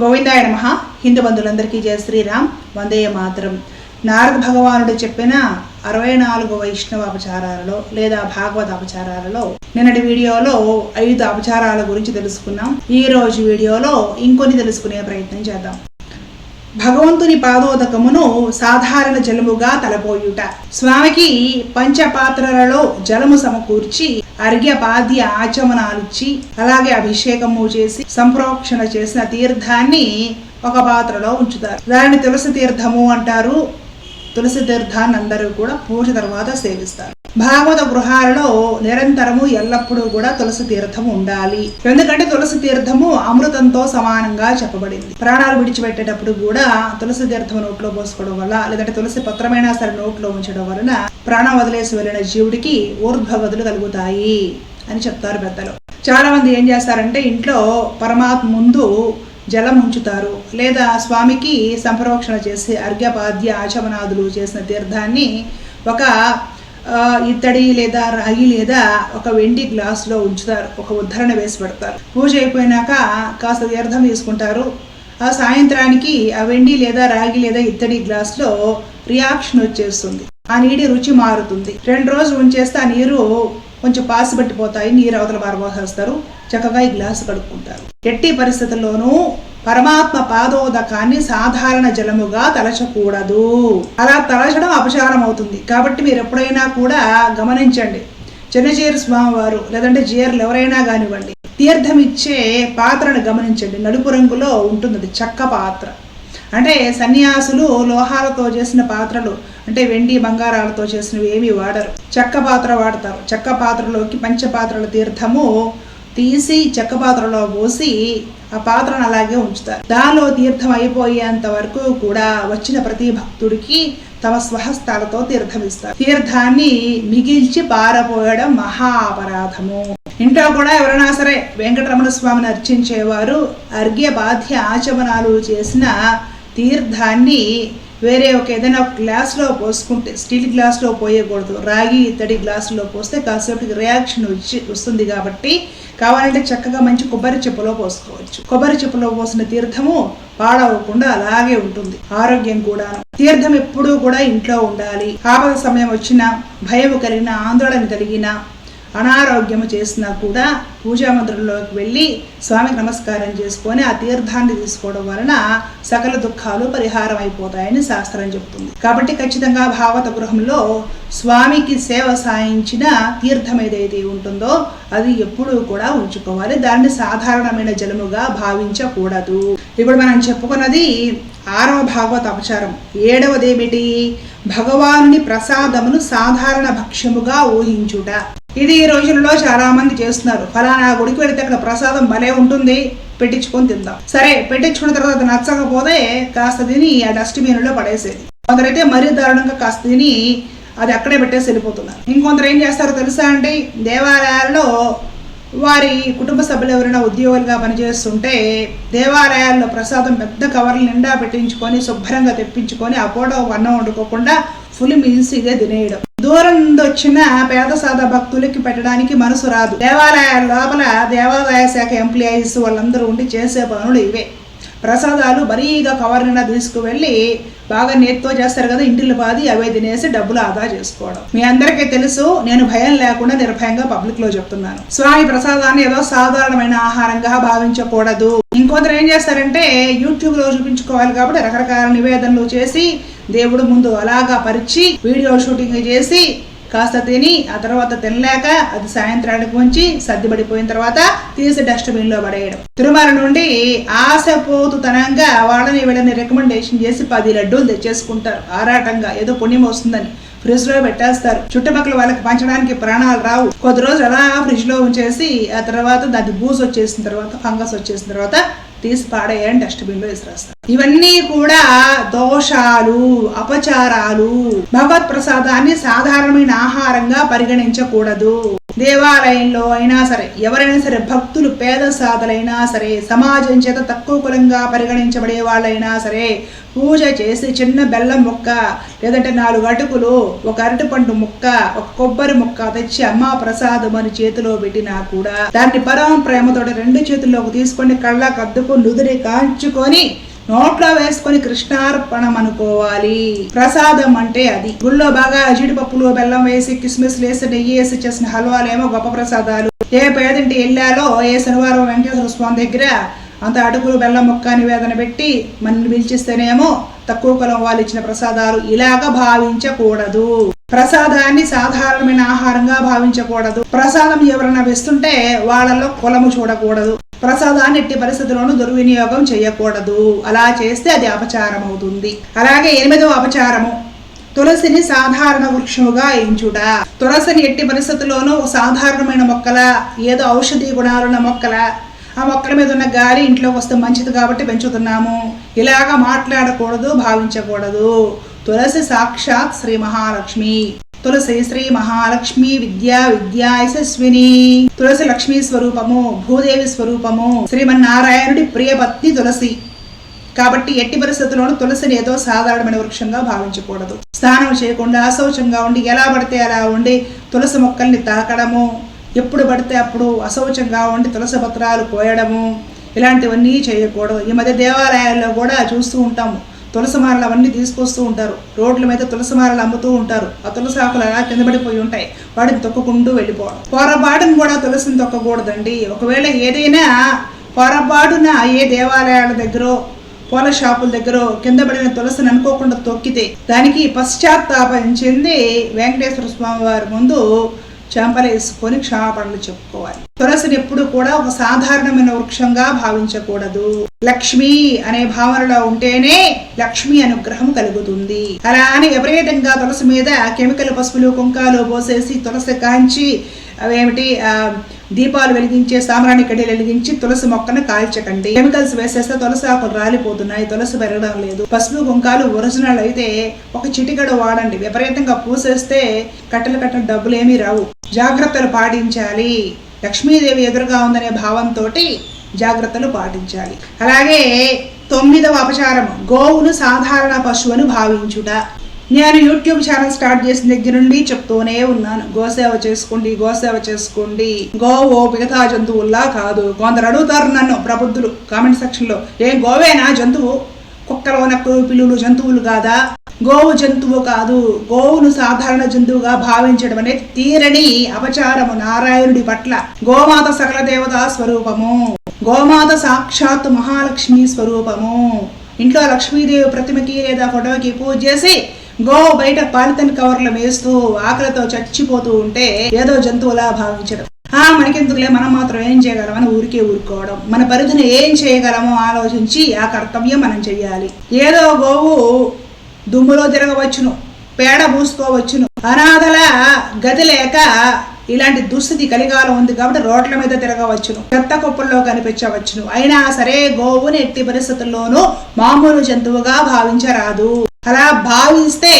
గోవిందాయ నమ. హిందూ బంధువులందరికీ జయ శ్రీరామ్. వందేయ మాతరం. నారద భగవానుడు చెప్పిన అరవై నాలుగు వైష్ణవ అపచారాలలో లేదా భాగవత అపచారాలలో నిన్నటి వీడియోలో ఐదు అపచారాల గురించి తెలుసుకున్నాం. ఈ రోజు వీడియోలో ఇంకొన్ని తెలుసుకునే ప్రయత్నం చేద్దాం. భగవంతుని పాదోదకమును సాధారణ జలముగా తలపోయుట. స్వామికి పంచపాత్రలలో జలము సమకూర్చి అర్ఘ్యపాద్య ఆచమనాలిచ్చి అలాగే అభిషేకము చేసి సంప్రోక్షణ చేసిన తీర్థాన్ని ఒక పాత్రలో ఉంచుతారు. దానిని తులసి తీర్థము అంటారు. తులసి తీర్థాన్ని అందరూ కూడా పూజ తర్వాత సేవిస్తారు. భాగవత గృహాలలో నిరంతరము ఎల్లప్పుడూ కూడా తులసి తీర్థం ఉండాలి. ఎందుకంటే తులసి తీర్థము అమృతంతో సమానంగా చెప్పబడింది. ప్రాణాలు విడిచిపెట్టేటప్పుడు కూడా తులసి తీర్థం నోట్లో పోసుకోవడం వల్ల లేదంటే తులసి పత్రమైనా సరే నోట్లో ఉంచడం వలన ప్రాణం వదిలేసి వెళ్ళిన జీవుడికి ఊర్ధ్వగతులు కలుగుతాయి అని చెప్తారు పెద్దలు. చాలా మంది ఏం చేస్తారంటే ఇంట్లో పరమాత్మ ముందు జలం ఉంచుతారు. లేదా స్వామికి సంప్రోక్షణ చేసి అర్ఘ్యపాద్య ఆచమనాదులు చేసిన తీర్థాన్ని ఒక ఇత్తడి లేదా రాగి లేదా ఒక వెండి గ్లాసులో ఉంచుతారు. ఒక ఉద్ధరణ వేసి పెడతారు. పూజ అయిపోయినాక కాస్త తీర్థం తీసుకుంటారు ఆ సాయంత్రానికి ఆ వెండి లేదా రాగి లేదా ఇత్తడి గ్లాసులో రియాక్షన్ వచ్చేస్తుంది. ఆ నీటి రుచి మారుతుంది. రెండు రోజులు ఉంచేస్తే ఆ నీరు కొంచెం పాసి పట్టిపోతాయి. నీరు అవతల పారబోసేస్తారు. చక్కగా ఈ గ్లాసు కడుక్కుంటారు. ఎట్టి పరిస్థితుల్లోనూ పరమాత్మ పాదోదకాన్ని సాధారణ జలముగా తలచకూడదు. అలా తలచడం అపచారం అవుతుంది కాబట్టి మీరు ఎప్పుడైనా కూడా గమనించండి. చిన్నచీరు స్వామివారు లేదంటే జీయర్లు ఎవరైనా కానివ్వండి తీర్థం ఇచ్చే పాత్రను గమనించండి. నలుపు రంగులో ఉంటుంది అది చెక్క పాత్ర. అంటే సన్యాసులు లోహాలతో చేసిన పాత్రలు అంటే వెండి బంగారాలతో చేసినవి ఏమీ వాడరు. చెక్క పాత్ర వాడతారు. చెక్క పాత్రలోకి పంచపాత్రల తీర్థము తీసి చెక్క పాత్రలో పోసి ఆ పాత్రను అలాగే ఉంచుతారు. దానిలో తీర్థం అయిపోయేంత వరకు కూడా వచ్చిన ప్రతి భక్తుడికి తమ స్వహస్తాలతో తీర్థం ఇస్తారు తీర్థాన్ని మిగిల్చి పారపోయడం మహా అపరాధము ఇంట్లో కూడా ఎవరైనా సరే వెంకటరమణ స్వామిని అర్చించేవారు అర్ఘ్య బాధ్య ఆచమనాలు చేసిన తీర్థాన్ని వేరే ఒక ఏదైనా గ్లాస్లో పోసుకుంటే స్టీల్ గ్లాస్లో పోయకూడదు. రాగి ఇత్తడి గ్లాసులో పోస్తే కాసేపటికి రియాక్షన్ వచ్చి వస్తుంది కాబట్టి కావాలంటే చక్కగా మంచి కొబ్బరి చెప్పులో పోసుకోవచ్చు. కొబ్బరి చెప్పులో పోసిన తీర్థము పాడవకుండా అలాగే ఉంటుంది. ఆరోగ్యం కూడాను. తీర్థం ఎప్పుడూ కూడా ఇంట్లో ఉండాలి. ఆపద సమయం వచ్చినా భయం కలిగిన ఆందోళన కలిగిన అనారోగ్యము చేసినా కూడా పూజామందిరంలోకి వెళ్ళి స్వామికి నమస్కారం చేసుకొని ఆ తీర్థాన్ని తీసుకోవడం వలన సకల దుఃఖాలు పరిహారం అయిపోతాయని శాస్త్రం చెబుతుంది. కాబట్టి ఖచ్చితంగా భాగవత గృహంలో స్వామికి సేవ సాయించిన తీర్థం ఏదైతే ఉంటుందో అది ఎప్పుడూ కూడా ఉంచుకోవాలి. దాన్ని సాధారణమైన జలముగా భావించకూడదు. ఇప్పుడు మనం చెప్పుకున్నది ఆరవ భాగవత అపచారం ఏడవదేమిటి? భగవానుని ప్రసాదమును సాధారణ భక్ష్యముగా ఊహించుట. ఇది ఈ రోజుల్లో చాలా మంది చేస్తున్నారు. ఫలానా గుడికి వెళితే అక్కడ ప్రసాదం భలే ఉంటుంది. పెట్టించుకొని తిందాం. సరే పెట్టించుకున్న తర్వాత నచ్చకపోతే కాస్త తిని ఆ డస్ట్బిన్లో పడేసేది. కొందరైతే మరీ దారుణంగా కాస్త తిని అది అక్కడే పెట్టేసి వెళ్ళిపోతున్నారు. ఇంకొందరు ఏం చేస్తారో తెలుసా అండి? దేవాలయాల్లో వారి కుటుంబ సభ్యులు ఎవరైనా ఉద్యోగులుగా పనిచేస్తుంటే దేవాలయాల్లో ప్రసాదం పెద్ద కవర్లు నిండా పెట్టించుకొని శుభ్రంగా తెప్పించుకొని ఆ పూట అన్నం వండుకోకుండా ఫుల్ మీల్సీగా తినేయడం. దూరం నుండి వచ్చిన పేద సాదా భక్తులకి పెట్టడానికి మనసు రాదు. దేవాలయాల లోపల దేవాదాయ శాఖ ఎంప్లాయీస్ వాళ్ళందరూ ఉండి చేసే పనులు ఇవే. ప్రసాదాలు బరీగా కవర్ నిండా తీసుకువెళ్ళి బాగా నేతితో చేస్తారు కదా ఇంటిలో పాది అవే తినేసి డబ్బులు ఆదా చేసుకోవడం. మీ అందరికీ తెలుసు నేను భయం లేకుండా నిర్భయంగా పబ్లిక్లో చెప్తున్నాను. స్వామి ప్రసాదాన్ని ఏదో సాధారణమైన ఆహారంగా భావించకూడదు. ఇంకొందరు ఏం చేస్తారంటే యూట్యూబ్లో చూపించుకోవాలి కాబట్టి రకరకాల నివేదనలు చేసి దేవుడు ముందు అలాగా పరిచి వీడియో షూటింగ్ చేసి కాస్త తిని ఆ తర్వాత తినలేక అది సాయంత్రానికి ఉంచి సర్దిపడిపోయిన తర్వాత తీసి డస్ట్బిన్లో పడేయడం. తిరుమల నుండి ఆశపోతుతనంగా వాళ్ళని వీళ్ళని రికమెండేషన్ చేసి పది లడ్డూలు తెచ్చేసుకుంటారు. ఆరాటంగా ఏదో పుణ్యం వస్తుందని ఫ్రిడ్జ్లో పెట్టేస్తారు. చుట్టుపక్కల వాళ్ళకి పంచడానికి ప్రాణాలు రావు. కొద్ది రోజులు అలా ఫ్రిడ్జ్లో ఉంచేసి ఆ తర్వాత దాన్ని బూజు వచ్చేసిన తర్వాత ఫంగస్ వచ్చేసిన తర్వాత తీసి పాడేయని డస్ట్బిన్లో విసిరేస్తారు ఇవన్నీ కూడా దోషాలు అపచారాలు. భగవత్ ప్రసాదాన్ని సాధారణమైన ఆహారంగా పరిగణించకూడదు. దేవాలయంలో అయినా సరే ఎవరైనా సరే భక్తులు పేద సాధలైనా సరే సమాజం చేత తక్కువ కులంగా పరిగణించబడే వాళ్ళైనా సరే పూజ చేసి చిన్న బెల్లం ముక్క లేదంటే నాలుగు అటుకులు ఒక అరటిపండు ముక్క ఒక కొబ్బరి ముక్క తెచ్చి అమ్మా ప్రసాదం అని చేతిలో పెట్టినా కూడా దాన్ని పరమ ప్రేమతోటి రెండు చేతుల్లోకి తీసుకొని కళ్ళకు అద్దుకొని నుదిరి కాంచుకొని నోట్లో వేసుకొని కృష్ణార్పణం అనుకోవాలి ప్రసాదం అంటే అది. గుళ్ళో బాగా జీడిపప్పులు బెల్లం వేసి కిస్మిస్ వేసి నెయ్యి వేసి చేసిన హల్వాలేమో గొప్ప ప్రసాదాలు. ఏ పేదింటి వెళ్ళాలో ఏ శనివారం వెంకటేశ్వర స్వామి దగ్గర అంత అటుకులు బెల్లం ముక్క నివేదన పెట్టి మనల్ని పిలిచిస్తేనేమో తక్కువ కులం వాళ్ళు ఇచ్చిన ప్రసాదాలు. ఇలాగ భావించకూడదు. ప్రసాదాన్ని సాధారణమైన ఆహారంగా భావించకూడదు. ప్రసాదం ఎవరైనా వేస్తుంటే వాళ్ళలో కులము చూడకూడదు. ప్రసాదాన్ని ఎట్టి పరిస్థితుల్లోనూ దుర్వినియోగం చేయకూడదు. అలా చేస్తే అది అపచారం అవుతుంది అలాగే ఎనిమిదవ అపచారము. తులసిని సాధారణ వృక్షముగా ఎంచుట. తులసిని ఎట్టి పరిస్థితుల్లోనూ సాధారణమైన మొక్కల ఏదో ఔషధీ గుణాలున్న మొక్కల ఆ మొక్కల మీద ఉన్న గాలి ఇంట్లోకి వస్తే మంచిది కాబట్టి పెంచుతున్నాము. ఇలాగా మాట్లాడకూడదు భావించకూడదు. తులసి సాక్షాత్ శ్రీ మహాలక్ష్మి. తులసి శ్రీ మహాలక్ష్మి విద్యా విద్యా యశస్విని తులసి లక్ష్మీ స్వరూపము భూదేవి స్వరూపము శ్రీమన్నారాయణుడి ప్రియపత్ని తులసి. కాబట్టి ఎట్టి పరిస్థితుల్లోనూ తులసిని ఏదో సాధారణమైన వృక్షంగా భావించకూడదు. స్నానం చేయకుండా అశౌచంగా ఉండి ఎలా పడితే అలా ఉండి తులసి మొక్కల్ని తాకడము ఎప్పుడు పడితే అప్పుడు అశౌచంగా ఉండి తులసి పత్రాలు కోయడము ఇలాంటివన్నీ చేయకూడదు. ఈ మధ్య దేవాలయాల్లో కూడా చూస్తూ ఉంటాము. తులసి మాలలు అవన్నీ తీసుకొస్తూ ఉంటారు. రోడ్ల మీద తులసి మాలలు అమ్ముతూ ఉంటారు. ఆ తులసి ఆకులు అలా కింద పడిపోయి ఉంటాయి. వాటిని తొక్కకుంటూ వెళ్ళిపోవడం. పొరపాటును కూడా తులసిని తొక్కకూడదండి. ఒకవేళ ఏదైనా పొరపాటున ఏ దేవాలయాల దగ్గర పూల షాపుల దగ్గర కింద పడిన తులసిని అనుకోకుండా తొక్కితే దానికి పశ్చాత్తాపం చెంది వెంకటేశ్వర స్వామి వారి ముందు చెంపలేసుకొని క్షమాపణలు చెప్పుకోవాలి. తులసిని ఎప్పుడు కూడా ఒక సాధారణమైన వృక్షంగా భావించకూడదు. లక్ష్మి అనే భావనలో ఉంటేనే లక్ష్మి అనుగ్రహం కలుగుతుంది. అలా అని విపరీతంగా తులసి మీద కెమికల్ పసుపులు కుంకాలు పోసేసి తులసి కాంచి అవేమిటి ఆ, దీపాలు వెలిగించే సాంబ్రాణి కడ్డీలు వెలిగించి తులసి మొక్కను కాల్చకండి. కెమికల్స్ వేసేస్తే తులసి ఆకులు రాలిపోతున్నాయి తులసి పెరగడం లేదు. పసుపు కుంకాలు ఒరిజినల్ అయితే ఒక చిటికడ వాడండి. విపరీతంగా పూసేస్తే కట్టెలు కట్టిన డబ్బులు ఏమీ రావు. జాగ్రత్తలు పాటించాలి. లక్ష్మీదేవి ఎదురుగా ఉందనే భావంతో జాగ్రత్తలు పాటించాలి. అలాగే తొమ్మిదవ అపచారం గోవును సాధారణ పశువును భావించుట. నేను యూట్యూబ్ ఛానల్ స్టార్ట్ చేసిన దగ్గర నుండి చెప్తూనే ఉన్నాను. గోసేవ చేసుకోండి గోసేవ చేసుకోండి. గోవు మిగతా జంతువుల్లా కాదు. కొందరు అడుగుతారు నన్ను ప్రబుద్ధులు. కామెంట్ సెక్షన్లో ఏం గోవేనా జంతువు? కుక్కలు నక్కలు పిల్లులు జంతువులు కాదా? గోవు జంతువు కాదు గోవును సాధారణ జంతువుగా భావించడం అనేది తీరని అపచారము నారాయణుడి పట్ల. గోమాత సకల దేవతా స్వరూపము. గోమాత సాక్షాత్ మహాలక్ష్మి స్వరూపము. ఇంట్లో లక్ష్మీదేవి ప్రతిమకి లేదా ఫోటోకి పూజ చేసి గో బయట పాలితన్ కవర్లు వేస్తూ ఆకలితో చచ్చిపోతూ ఉంటే ఏదో జంతువులా భావించడం. ఆ మనకెందుకులే మనం మాత్రం ఏం చేయగలమని ఊరికే ఊరుకోవడం. మన పరిధిని ఏం చేయగలమో ఆలోచించి ఆ కర్తవ్యం మనం చెయ్యాలి. ఏదో గోవు దుమ్ములో తిరగవచ్చును పేడ పూసుకోవచ్చును. అనాథల గది లేక ఇలాంటి దుస్థితి కలిగాలం ఉంది కాబట్టి రోడ్ల మీద తిరగవచ్చును పెద్ద కుప్పల్లో కనిపించవచ్చును. అయినా సరే గోవుని ఎట్టి పరిస్థితుల్లోనూ మామూలు జంతువుగా భావించరాదు. అలా భావిస్తే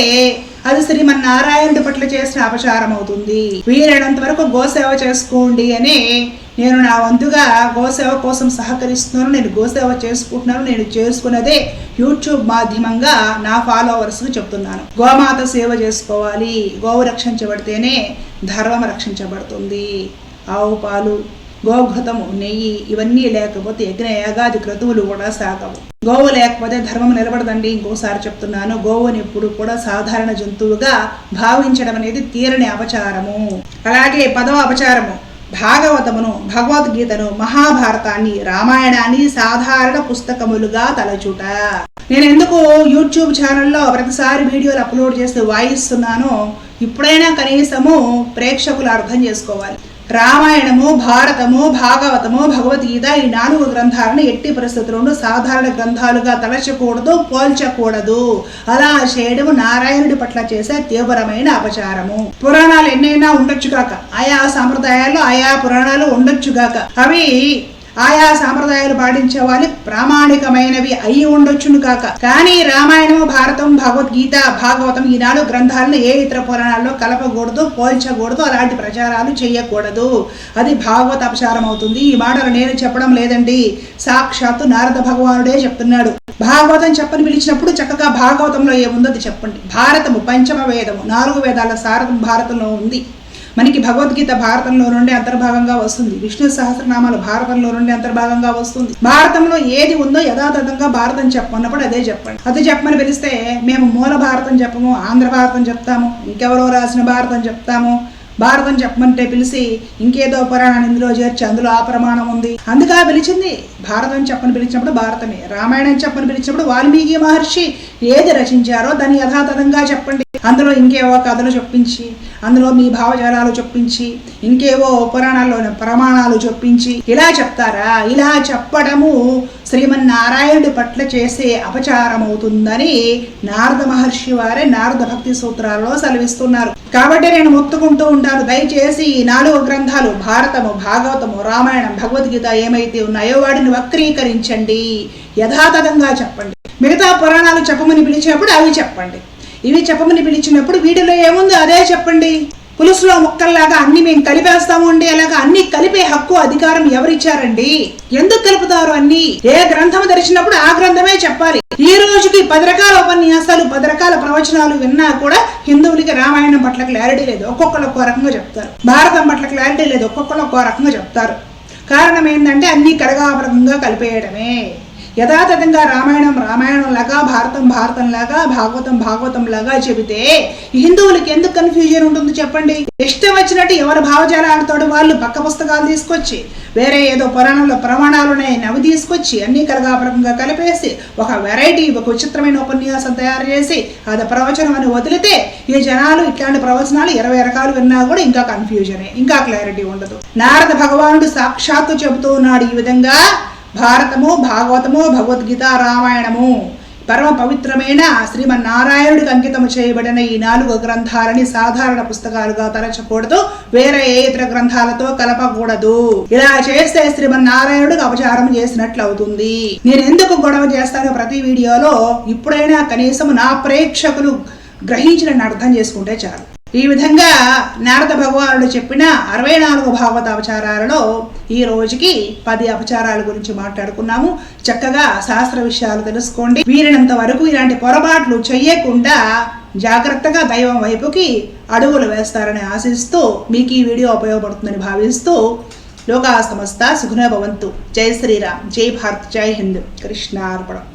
అది శ్రీమన్నారాయణుడి పట్ల చేసిన అపచారం అవుతుంది వీలైనంత వరకు గోసేవ చేసుకోండి అని నేను నా వంతుగా గోసేవ కోసం సహకరిస్తున్నాను నేను గోసేవ చేసుకుంటున్నాను నేను చేసుకున్నదే యూట్యూబ్ మాధ్యమంగా నా ఫాలోవర్స్కి చెప్తున్నాను. గోమాత సేవ చేసుకోవాలి గోవు రక్షించబడితేనే ధర్మం రక్షించబడుతుంది. ఆవు పాలు గోఘృతము నెయ్యి ఇవన్నీ లేకపోతే యజ్ఞ యాగాది క్రతువులు కూడా సాగవు. గోవు లేకపోతే ధర్మం నిలబడదండి ఇంకోసారి చెప్తున్నాను. గోవుని ఎప్పుడు కూడా సాధారణ జంతువుగా భావించడం అనేది తీరని అపచారము. అలాగే పదవ అపచారము. భాగవతమును భగవద్గీతను మహాభారతాన్ని రామాయణాన్ని సాధారణ పుస్తకములుగా తలచుట. నేను ఎందుకు యూట్యూబ్ ఛానల్లో ప్రతిసారి వీడియోలు అప్లోడ్ చేస్తూ వాయిస్తున్నానో ఇప్పుడైనా కనీసము ప్రేక్షకులు అర్థం చేసుకోవాలి. రామాయణము భారతము భాగవతము భగవద్గీత ఈ నాలుగు గ్రంథాలను ఎట్టి పరిస్థితుల్లోనూ సాధారణ గ్రంథాలుగా తలచకూడదు పోల్చకూడదు. అలా చేయడం నారాయణుడి పట్ల చేసే తీవ్రమైన అపచారము. పురాణాలు ఎన్నైనా ఉండొచ్చు కాక ఆయా సంప్రదాయాలు ఆయా పురాణాలు ఉండొచ్చు గాక. అవి ఆయా సాంప్రదాయాలు పాటించేవాళ్ళు ప్రామాణికమైనవి అయి ఉండొచ్చును కాక. కానీ రామాయణము భారతం భగవద్గీత భాగవతం ఈనాడు గ్రంథాలను ఏ ఇతర పురాణాల్లో కలపకూడదు పోల్చకూడదు అలాంటి ప్రచారాలు చేయకూడదు. అది భాగవత అపచారం అవుతుంది. ఈ మాటలు నేను చెప్పడం లేదండి. సాక్షాత్తు నారద భగవానుడే చెప్తున్నాడు. భాగవతం చెప్పని పిలిచినప్పుడు చక్కగా భాగవతంలో ఏముందో అది చెప్పండి. భారతము పంచమ వేదము నాలుగు వేదాల సారథం భారతంలో ఉంది. మనకి భగవద్గీత భారతంలో నుండి అంతర్భాగంగా వస్తుంది. విష్ణు సహస్రనామాలు భారతంలో నుండి అంతర్భాగంగా వస్తుంది. భారతంలో ఏది ఉందో యథాతథంగా భారతం చెప్పన్నప్పుడు అదే చెప్పండి. అది చెప్పమని పిలిస్తే మేము మూల భారతం చెప్పము ఆంధ్ర భారతం చెప్తాము ఇంకెవరో రాసిన భారతం చెప్తాము. భారతం చెప్పమంటే పిలిచి ఇంకేదో పురాణాన్ని ఇందులో చేర్చి అందులో ఆ ప్రమాణం ఉంది. అందుగా పిలిచింది భారతం చెప్పని పిలిచినప్పుడు భారతమే. రామాయణం చెప్పని పిలిచినప్పుడు వాల్మీకి మహర్షి ఏది రచించారో దాన్ని యథాతథంగా చెప్పండి. అందులో ఇంకేవో కథలు చెప్పించి అందులో మీ భావజాలాలు చొప్పించి ఇంకేవో పురాణాల్లో ప్రమాణాలు చొప్పించి ఇలా చెప్తారా? ఇలా చెప్పడము శ్రీమన్నారాయణుడి పట్ల చేసే అపచారం అవుతుందని నారద మహర్షి వారే నారద భక్తి సూత్రాల్లో సెలవిస్తున్నారు. కాబట్టి నేను మొత్తుకుంటూ ఉంటాను. దయచేసి ఈ నాలుగు గ్రంథాలు భారతము భాగవతము రామాయణం భగవద్గీత ఏమైతే ఉన్నాయో వాటిని వక్రీకరించండి. యథాతథంగా చెప్పండి. మిగతా పురాణాలు చెప్పమని పిలిచినప్పుడు అవి చెప్పండి. ఇవి చెప్పమని పిలిచినప్పుడు వీడిలో ఏముందో అదే చెప్పండి. పులుసులో ముక్కల్లాగా అన్ని మేము కలిపేస్తాము అండి. అలాగా అన్ని కలిపే హక్కు అధికారం ఎవరిచ్చారండి? ఎందుకు కలుపుతారు అన్ని? ఏ గ్రంథం తెరిచినప్పుడు ఆ గ్రంథమే చెప్పాలి. ఈ రోజుకి పది రకాల ఉపన్యాసాలు పది రకాల ప్రవచనాలు విన్నా కూడా హిందువులకి రామాయణం పట్ల క్లారిటీ లేదు. ఒక్కొక్కరు ఒక్కో రకంగా చెప్తారు. భారతం పట్ల క్లారిటీ లేదు. ఒక్కొక్కరు ఒక్కో రకంగా చెప్తారు. కారణం ఏంటంటే అన్ని కడగాపరకంగా కలిపేయడమే. యథాతథంగా రామాయణం రామాయణం లాగా భారతం భారతం లాగా భాగవతం భాగవతం లాగా చెబితే హిందువులకి ఎందుకు కన్ఫ్యూజన్ ఉంటుంది చెప్పండి? ఇష్టం వచ్చినట్టు ఎవరి ఆడతాడు వాళ్ళు పక్క పుస్తకాలు తీసుకొచ్చి వేరే ఏదో పురాణంలో ప్రమాణాలు ఉన్నాయని అవి తీసుకొచ్చి అన్ని కలగాపరకంగా కలిపేసి ఒక వెరైటీ ఒక విచిత్రమైన ఉపన్యాసం తయారు చేసి అది ప్రవచనం అని వదిలితే ఈ జనాలు ఇట్లాంటి ప్రవచనాలు ఇరవై రకాలు విన్నా కూడా ఇంకా కన్ఫ్యూజనే ఇంకా క్లారిటీ ఉండదు. నారద భగవానుడు సాక్షాత్తు చెబుతూ ఉన్నాడు ఈ విధంగా భారతము భాగవతము భగవద్గీత రామాయణము. పరమ పవిత్రమైన శ్రీమన్నారాయణుడికి అంకితము చేయబడిన ఈ నాలుగు గ్రంథాలని సాధారణ పుస్తకాలుగా తలచకూడదు వేరే ఏ ఇతర గ్రంథాలతో కలపకూడదు. ఇలా చేస్తే శ్రీమన్నారాయణుడికి అపచారం చేసినట్లు అవుతుంది నేను ఎందుకు గొడవ చేస్తాను ప్రతి వీడియోలో? ఇప్పుడైనా కనీసం నా ప్రేక్షకులు గ్రహించిన అర్థం చేసుకుంటే చాలు. ఈ విధంగా నారద భగవానుడు చెప్పిన అరవై నాలుగు భాగవత అపచారాలలో ఈ రోజుకి పది అపచారాల గురించి మాట్లాడుకున్నాము. చక్కగా శాస్త్ర విషయాలు తెలుసుకోండి. వీరినంత వరకు ఇలాంటి పొరపాట్లు చేయకుండా జాగ్రత్తగా దైవం వైపుకి అడుగులు వేస్తారని ఆశిస్తూ మీకు ఈ వీడియో ఉపయోగపడుతుందని భావిస్తూ లోకా సమస్త సుఖనభవంతు జై శ్రీరామ్. జై భారత్. జై హింద్. కృష్ణార్పణం.